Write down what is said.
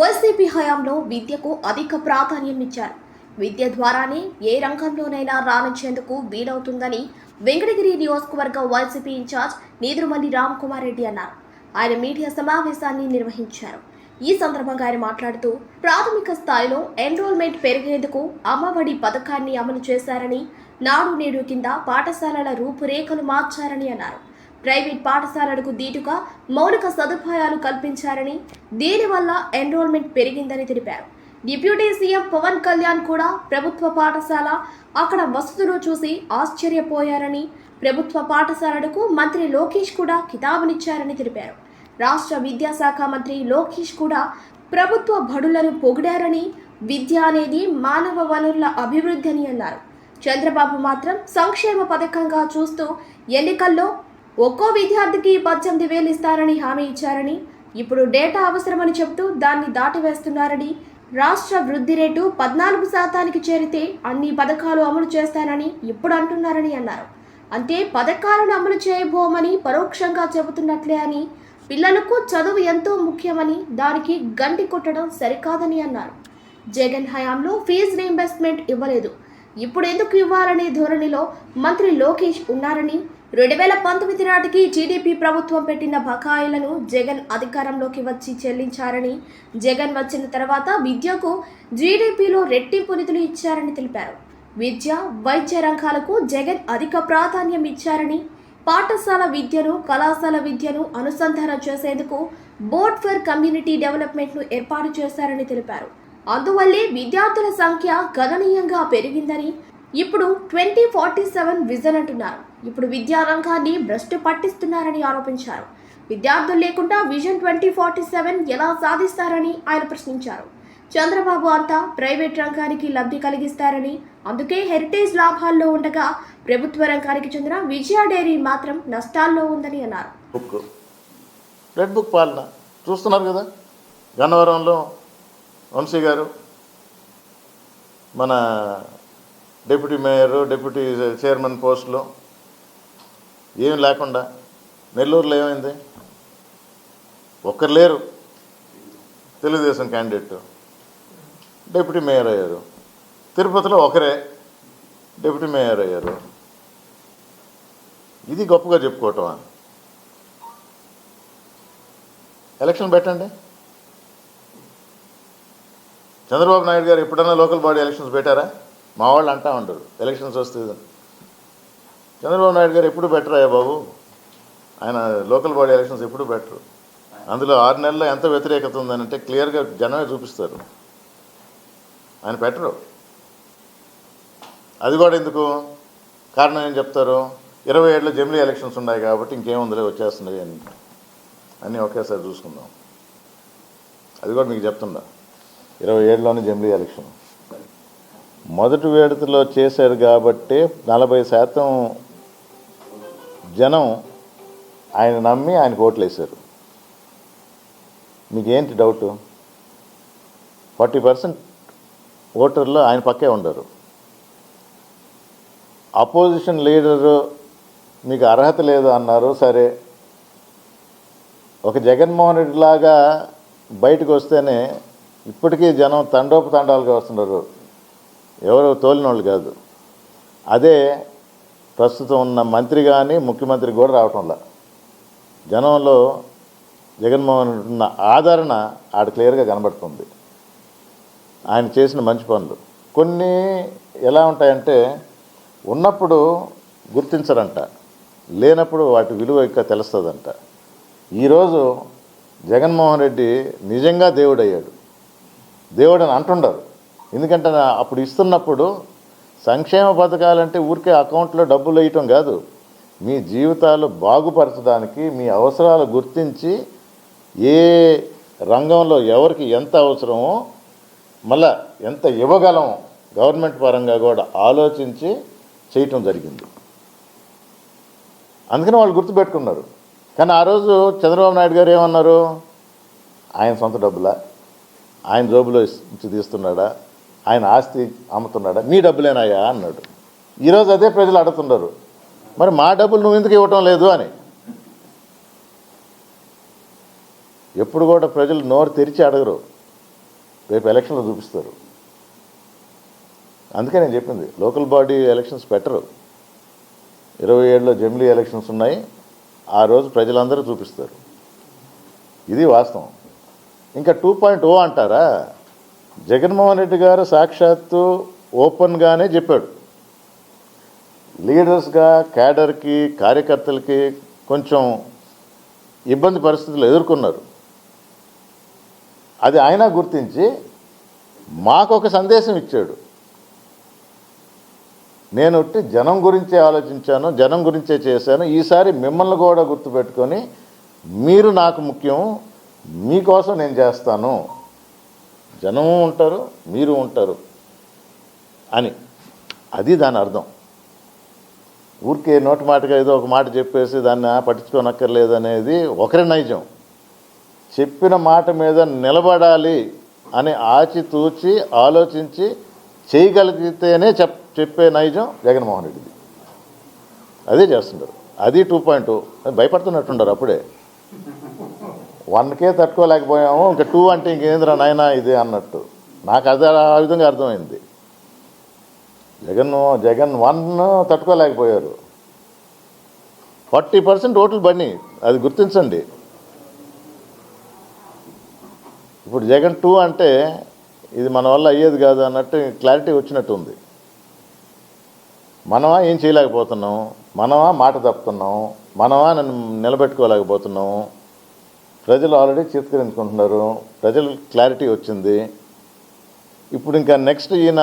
YCP హయాంలో విద్యకు అధిక ప్రాధాన్యం ఇచ్చారు విద్య ద్వారానే ఏ రంగంలోనైనా రాణించేందుకు వీలవుతుందని వెంకటగిరి నియోజకవర్గ వైసీపీ ఇన్ఛార్జ్ నీదురుమల్లి రామ్ కుమార్ రెడ్డి అన్నారు. ఆయన మీడియా సమావేశాన్ని నిర్వహించారు. ఈ సందర్భంగా ఆయన మాట్లాడుతూ ప్రాథమిక స్థాయిలో ఎన్రోల్మెంట్ పెరిగేందుకు అమ్మఒడి పథకాన్ని అమలు చేశారని నాడు నేడు కింద పాఠశాలల రూపురేఖలు మార్చారని అన్నారు. ప్రైవేట్ పాఠశాలలకు దీటుగా మౌలిక సదుపాయాలు కల్పించారని దీనివల్ల ఎన్రోల్మెంట్ పెరిగిందని తెలిపారు. డిప్యూటీ సీఎం పవన్ కళ్యాణ్ కూడా ప్రభుత్వ పాఠశాల అక్కడ వసతులు చూసి ఆశ్చర్యపోయారని ప్రభుత్వ పాఠశాలలకు మంత్రి లోకేష్ కూడా కితాబునిచ్చారని తెలిపారు. రాష్ట్ర విద్యాశాఖ మంత్రి లోకేష్ కూడా ప్రభుత్వ బడులను పొగిడారని విద్య అనేది మానవ వనరుల అభివృద్ధి అని అన్నారు. చంద్రబాబు మాత్రం సంక్షేమ పథకంగా చూస్తూ ఎన్నికల్లో ఒక్కో విద్యార్థికి పద్దెనిమిది వేలు ఇస్తారని హామీ ఇచ్చారని ఇప్పుడు డేటా అవసరమని చెబుతూ దాన్ని దాటివేస్తున్నారని రాష్ట్ర వృద్ధి రేటు పద్నాలుగు శాతానికి చేరితే అన్ని పథకాలు అమలు చేస్తానని ఇప్పుడు అంటున్నారని అన్నారు. అంటే పథకాలను అమలు చేయబోమని పరోక్షంగా చెబుతున్నట్లే అని పిల్లలకు చదువు ఎంతో ముఖ్యమని దానికి గంటి కొట్టడం సరికాదని అన్నారు. జగన్ హయాంలో ఫీజు రీఇంబర్స్మెంట్ ఇవ్వలేదు. ఇప్పుడు ఎందుకు ఇవ్వాలనే ధోరణిలో మంత్రి లోకేష్ ఉన్నారని రెండు వేల పంతొమ్మిది నాటికి జీడీపీ ప్రభుత్వం పెట్టిన బకాయిలను జగన్ అధికారంలోకి వచ్చి చెల్లించారని జగన్ వచ్చిన తర్వాత విద్యకు జీడీపీలో రెట్టింపు నిధులు ఇచ్చారని తెలిపారు. విద్య వైద్య రంగాలకు జగన్ అధిక ప్రాధాన్యం ఇచ్చారని పాఠశాల విద్యను కళాశాల విద్యను అనుసంధానం చేసేందుకు బోర్డ్ ఫర్ కమ్యూనిటీ డెవలప్మెంట్ను ఏర్పాటు చేశారని తెలిపారు. అందువల్లే విద్యార్థుల సంఖ్య గణనీయంగా పెరిగిందని ఇప్పుడు ట్వంటీ ఫార్టీ సెవెన్ విజన్ అంటున్నారు. ఇప్పుడు విద్యా రంగాన్ని భ్రష్టు పట్టిస్తున్నారని ఆరోపించారు. విద్యార్థులు లేకుండా విజన్ ట్వంటీ ఫార్టీ సెవెన్ ఎలా సాధిస్తారని ఆయన ప్రశ్నించారు. చంద్రబాబు అంతా ప్రైవేట్ రంగానికి లబ్ధి కలిగిస్తారని అందుకే హెరిటేజ్ లాభాల్లో ఉండగా ప్రభుత్వ రంగానికి చెందిన విజయ డైరీ మాత్రం నష్టాల్లో ఉందని అన్నారు. బుక్. రెడ్ బుక్ పాలన. చూస్తున్నారు కదా? గన్నవరంలో వంశీ గారు మన డిప్యూటీ మేయర్ డిప్యూటీ చైర్మన్ పోస్టులో ఏం లేకుండా నెల్లూరులో ఏమైంది? ఒక్కరు లేరు. తెలుగుదేశం క్యాండిడేట్. డిప్యూటీ మేయర్ అయ్యారు. తిరుపతిలో ఒకరే డిప్యూటీ మేయర్ అయ్యారు. ఇది గొప్పగా చెప్పుకోవటమా ఎలక్షన్ పెట్టండి. చంద్రబాబు నాయుడు గారు ఎప్పుడన్నా లోకల్ బాడీ ఎలక్షన్స్ పెట్టారా? మా వాళ్ళు అంటా ఉంటారు ఎలక్షన్స్ వస్తే చంద్రబాబు నాయుడు గారు ఎప్పుడు బెటర్ అయ్యా బాబు? ఆయన లోకల్ బాడీ ఎలక్షన్స్ ఎప్పుడు బెటర్ అందులో ఆరు నెలల్లో ఎంత వ్యతిరేకత ఉందనంటే క్లియర్గా జనమే చూపిస్తారు. ఆయన పెట్టరు అది కూడా ఎందుకు? కారణం ఏం చెప్తారు? ఇరవై ఏడులో జమిలీ ఎలక్షన్స్ ఉన్నాయి కాబట్టి ఇంకేముందిలే వచ్చేస్తున్నాయి అని. అన్నీ ఒకేసారి చూసుకుందాం. అది కూడా మీకు చెప్తుండా ఇరవై ఏడులోనే జమిలీ ఎలక్షన్ మొదటి విడతలో చేశారు కాబట్టి నలభై శాతం జనం ఆయన నమ్మి ఆయనకు ఓట్లు వేశారు మీకేంటి డౌటు? ఫార్టీ పర్సెంట్ ఓటర్లు ఆయన పక్కే ఉండరు. అపోజిషన్ లీడరు మీకు అర్హత లేదు అన్నారు సరే. ఒక జగన్మోహన్ రెడ్డి లాగా బయటకు వస్తేనే ఇప్పటికీ జనం తండోపతండాలుగా వస్తున్నారు. ఎవరు తోలినోళ్ళు కాదు. అదే ప్రస్తుతం ఉన్న మంత్రి కానీ ముఖ్యమంత్రి కూడా రావటంలా జనంలో జగన్మోహన్ రెడ్డి ఉన్న ఆదరణ ఆడ క్లియర్గా కనబడుతుంది. ఆయన చేసిన మంచి పనులు. కొన్ని ఎలా ఉంటాయంటే ఉన్నప్పుడు గుర్తించరంట. లేనప్పుడు వాటి విలువ ఇంకా తెలుస్తుందంట. ఈరోజు జగన్మోహన్ రెడ్డి నిజంగా దేవుడయ్యాడు. దేవుడని అంటుండరు. ఎందుకంటే అప్పుడు ఇస్తున్నప్పుడు సంక్షేమ పథకాలంటే ఊరికే అకౌంట్లో డబ్బులు వేయటం కాదు. మీ జీవితాలు బాగుపరచడానికి మీ అవసరాలు గుర్తించి ఏ రంగంలో ఎవరికి ఎంత అవసరమో మళ్ళా ఎంత ఇవ్వగలం గవర్నమెంట్ పరంగా కూడా ఆలోచించి చేయటం జరిగింది. అందుకని వాళ్ళు గుర్తుపెట్టుకున్నారు. కానీ ఆ రోజు చంద్రబాబు నాయుడు గారు ఏమన్నారు? ఆయన సొంత డబ్బులా? ఆయన జోబులో తీస్తున్నాడా? ఆయన ఆస్తి అమ్ముతున్నాడా? నీ డబ్బులేనాయా? అన్నాడు. ఈరోజు అదే ప్రజలు అడుగుతున్నారు. మరి మా డబ్బులు నువ్వు ఎందుకు ఇవ్వటం లేదు అని. ఎప్పుడు కూడా ప్రజలు నోరు తెరిచి అడగరు. రేపు ఎలక్షన్లో చూపిస్తారు. అందుకే నేను చెప్పింది లోకల్ బాడీ ఎలక్షన్స్ పెట్టరు. ఇరవై ఏడులో జమిలీ ఎలక్షన్స్ ఉన్నాయి. ఆ రోజు ప్రజలందరూ చూపిస్తారు. ఇది వాస్తవం. ఇంకా టూ పాయింట్ ఓ అంటారా? జగన్మోహన్ రెడ్డి గారు సాక్షాత్తు ఓపెన్గానే చెప్పాడు. లీడర్స్గా క్యాడర్కి కార్యకర్తలకి కొంచెం ఇబ్బంది పరిస్థితులు ఎదుర్కొన్నారు. అది ఆయన గుర్తించి మాకు ఒక సందేశం ఇచ్చాడు. నేను ఉట్టి జనం గురించే ఆలోచించాను జనం గురించే చేశాను. ఈసారి మిమ్మల్ని కూడా గుర్తుపెట్టుకొని మీరు నాకు ముఖ్యం మీకోసం నేను చేస్తాను. జనము ఉంటారు మీరు ఉంటారు అని. అది దాని అర్థం. ఊరికే నోటి మాటగా ఏదో ఒక మాట చెప్పేసి దాన్ని "ఆ, ఒకరి నైజం. చెప్పిన మాట మీద నిలబడాలి అని ఆచితూచి ఆలోచించి చేయగలిగితేనే చెప్ చెప్పే నైజం జగన్మోహన్ రెడ్డిది. అదే చేస్తుంటారు. అది టూ పాయింట్ భయపడుతున్నట్టున్నారు అప్పుడే. వన్కే తట్టుకోలేకపోయాము ఇంకా టూ అంటే ఇంకేంద్రా నాయన ఇది అన్నట్టు. నాకు అది ఆ విధంగా అర్థమైంది. జగన్ జగన్ వన్ తట్టుకోలేకపోయారు. ఫార్టీ పర్సెంట్ ఓట్లు బన్ని అది గుర్తించండి. ఇప్పుడు జగన్ టూ అంటే ఇది మన వల్ల అయ్యేది కాదు అన్నట్టు క్లారిటీ వచ్చినట్టు ఉంది మనమా ఏం చేయలేకపోతున్నాం? మనమా మాట తప్పుతున్నాం? మనమా నన్ను నిలబెట్టుకోలేకపోతున్నాం? ప్రజలు ఆల్రెడీ చిత్కరించుకుంటున్నారు. ప్రజలు క్లారిటీ వచ్చింది. ఇప్పుడు ఇంకా నెక్స్ట్ ఈయన